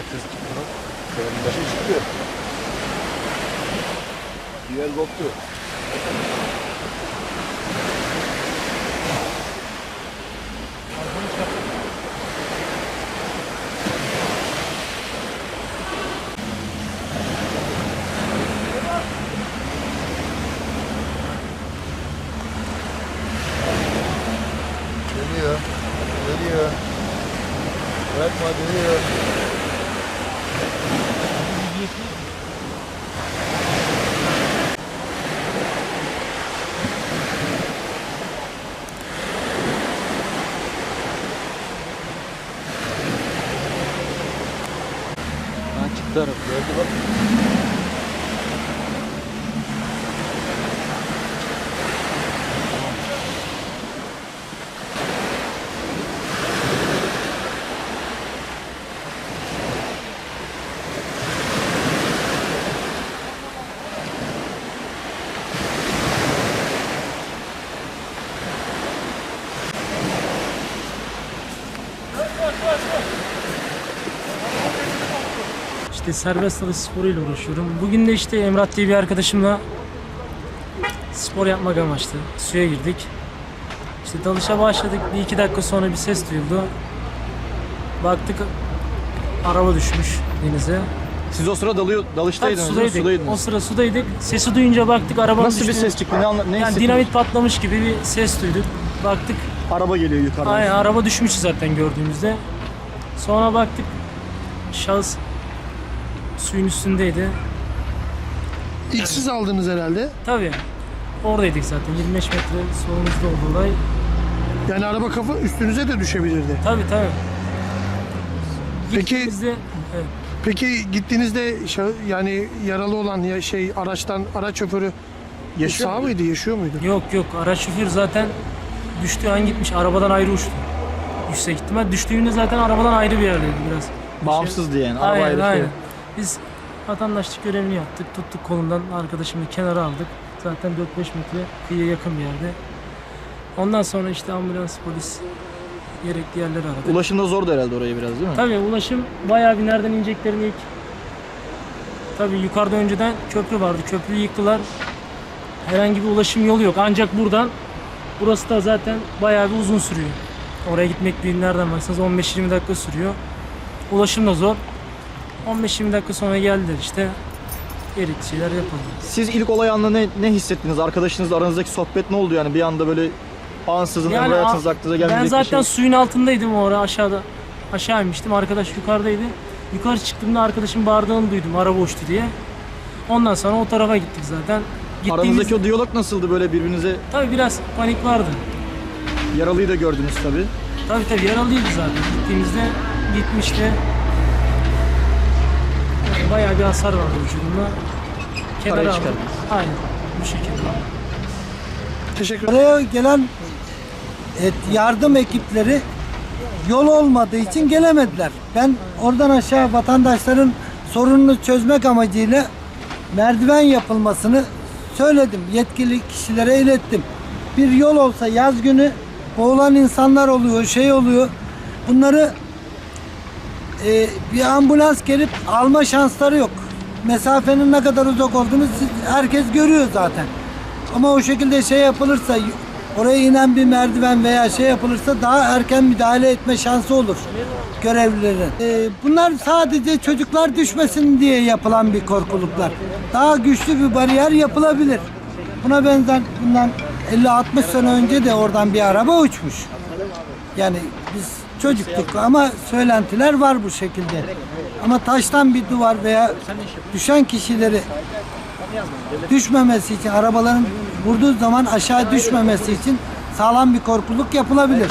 Kaç ses çıktı lan? Bir şey çıktı. Diğer koptu. Dönüyor. Dönüyor. Bırakma dönüyor. Ha çıktı araba. Gördü bak. İşte serbest dalış sporuyla uğraşıyorum. Bugün de işte Emrah diye bir arkadaşımla spor yapmak amaçlı suya girdik. İşte dalışa başladık. Bir iki dakika sonra bir ses duyuldu. Baktık araba düşmüş denize. Siz o sıra dalıyor, Tabii dalıştaydınız mi? sudaydık. O Sudaydınız. sıra sudaydık. Sesi duyunca baktık araba Nasıl bir düştü. ses çıktı? Ne, anla, ne Yani hissettiniz? dinamit patlamış gibi bir ses duyduk. Baktık Araba geliyor yukarıdan. Aynen araba düşmüş zaten gördüğümüzde. Sonra baktık şahıs suyun üstündeydi. İlk siz aldınız herhalde. Tabii oradaydık zaten 25 metre solumuzda oldu olay. Yani araba kafa üstünüze de düşebilirdi. Tabii tabii. Peki Gittiğimizde evet, peki gittiğinizde yani yaralı olan ya şey araçtan araç şoförü Yaşıyor sağ muydu? mıydı, yaşıyor muydu? yok yok araç şoförü zaten düştüğü an gitmiş arabadan ayrı uçtu. Yüksek ihtimal düştüğünde zaten arabadan ayrı bir yerdeydi biraz. Bağımsızdı yani. Araba Aynen ayrı. aynen. Biz vatandaşlık görevini yaptık. Tuttuk kolundan arkadaşımı kenara aldık. Zaten 4-5 metre kıyıya yakın bir yerde. Ondan sonra işte ambulans, polis gerekli yerleri aradık. Ulaşım da zordu herhalde oraya biraz değil mi? Tabii ulaşım bayağı bir nereden ineceklerini ilk Tabii yukarıda önceden köprü vardı. Köprüyü yıktılar. Herhangi bir ulaşım yolu yok. Ancak buradan burası da zaten bayağı bir uzun sürüyor. Oraya gitmek bir nereden baksanız 15-20 dakika sürüyor. Ulaşım da zor. 15-20 dakika sonra geldiler işte. Gerekli şeyler yapıldı. Siz ilk olay anında ne, ne hissettiniz? Arkadaşınızla aranızdaki sohbet ne oldu yani? Bir anda böyle ansızın Yani yani, hayatınız aklınıza gelmeyecek Ben bir zaten şey. suyun altındaydım o ara aşağıda. Aşağı inmiştim. Arkadaş yukarıdaydı. Yukarı çıktığımda arkadaşım bağırdığını duydum. Araba uçtu diye. Ondan sonra o tarafa gittik zaten. Aranızdaki o diyalog nasıldı böyle birbirinize Tabii biraz panik vardı. yaralıyı da gördünüz tabii. Tabii tabii yaralıydı zaten. Gittiğimizde gitmişti. Bir hasar vardı vücudunda. Kenara Parayı aldık. çıkardınız. Aynen. Bu şekilde. Teşekkür ederim. Oraya gelen et, yardım ekipleri yol olmadığı için gelemediler. Ben oradan aşağı vatandaşların sorununu çözmek amacıyla merdiven yapılmasını söyledim. Yetkili kişilere ilettim. Bir yol olsa yaz günü boğulan insanlar oluyor, şey oluyor. Bunları e, bir ambulans gelip alma şansları yok. Mesafenin ne kadar uzak olduğunu siz- herkes görüyor zaten. Ama o şekilde şey yapılırsa oraya inen bir merdiven veya şey yapılırsa daha erken müdahale etme şansı olur görevlilerin. E, bunlar sadece çocuklar düşmesin diye yapılan bir korkuluklar. Daha güçlü bir bariyer yapılabilir. Buna benzer bundan 50-60 sene önce de oradan bir araba uçmuş. Yani biz çocuktuk ama söylentiler var bu şekilde. Ama taştan bir duvar veya düşen kişileri düşmemesi için arabaların vurduğu zaman aşağı düşmemesi için sağlam bir korkuluk yapılabilir.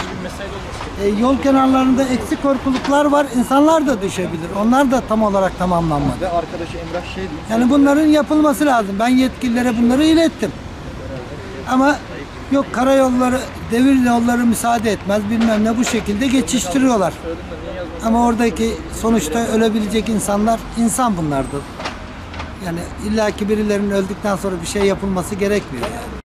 E, yol kenarlarında eksik korkuluklar var. İnsanlar da düşebilir. Onlar da tam olarak tamamlanmadı. Ve arkadaşı Emrah şey. Yani bunların yapılması lazım. Ben yetkililere bunları ilettim. Ama yok karayolları, devir yolları müsaade etmez bilmem ne bu şekilde geçiştiriyorlar. Ama oradaki sonuçta ölebilecek insanlar insan bunlardır. Yani illaki birilerinin öldükten sonra bir şey yapılması gerekmiyor yani.